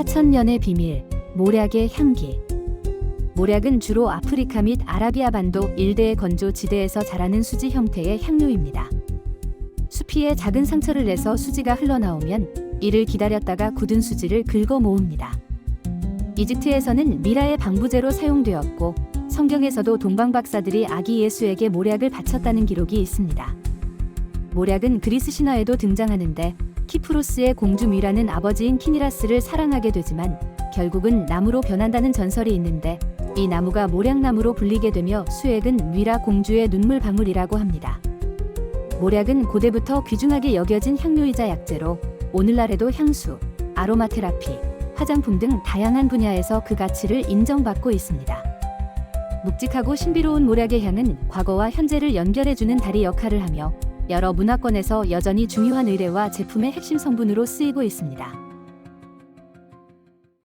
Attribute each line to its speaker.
Speaker 1: 4천년의 비밀, 모략의 향기. 모략은 주로 아프리카 및 아라비아 반도 일대의 건조 지대에서 자라는 수지 형태의 향료입니다. 수피에 작은 상처를 내서 수지가 흘러나오면 이를 기다렸다가 굳은 수지를 긁어 모읍니다. 이집트에서는 미라의 방부제로 사용되었고 성경에서도 동방 박사들이 아기 예수에게 모략을 바쳤다는 기록이 있습니다. 모략은 그리스 신화에도 등장하는데 키프로스의 공주 미라는 아버지인 키니라스를 사랑하게 되지만 결국은 나무로 변한다는 전설이 있는데 이 나무가 모략나무로 불리게 되며 수액은 미라 공주의 눈물 방울이라고 합니다. 모략은 고대부터 귀중하게 여겨진 향료이자 약재로 오늘날에도 향수, 아로마 테라피, 화장품 등 다양한 분야에서 그 가치를 인정받고 있습니다. 묵직하고 신비로운 모략의 향은 과거와 현재를 연결해주는 다리 역할을 하며 여러 문화권에서 여전히 중요한 의뢰와 제품의 핵심 성분으로 쓰이고 있습니다.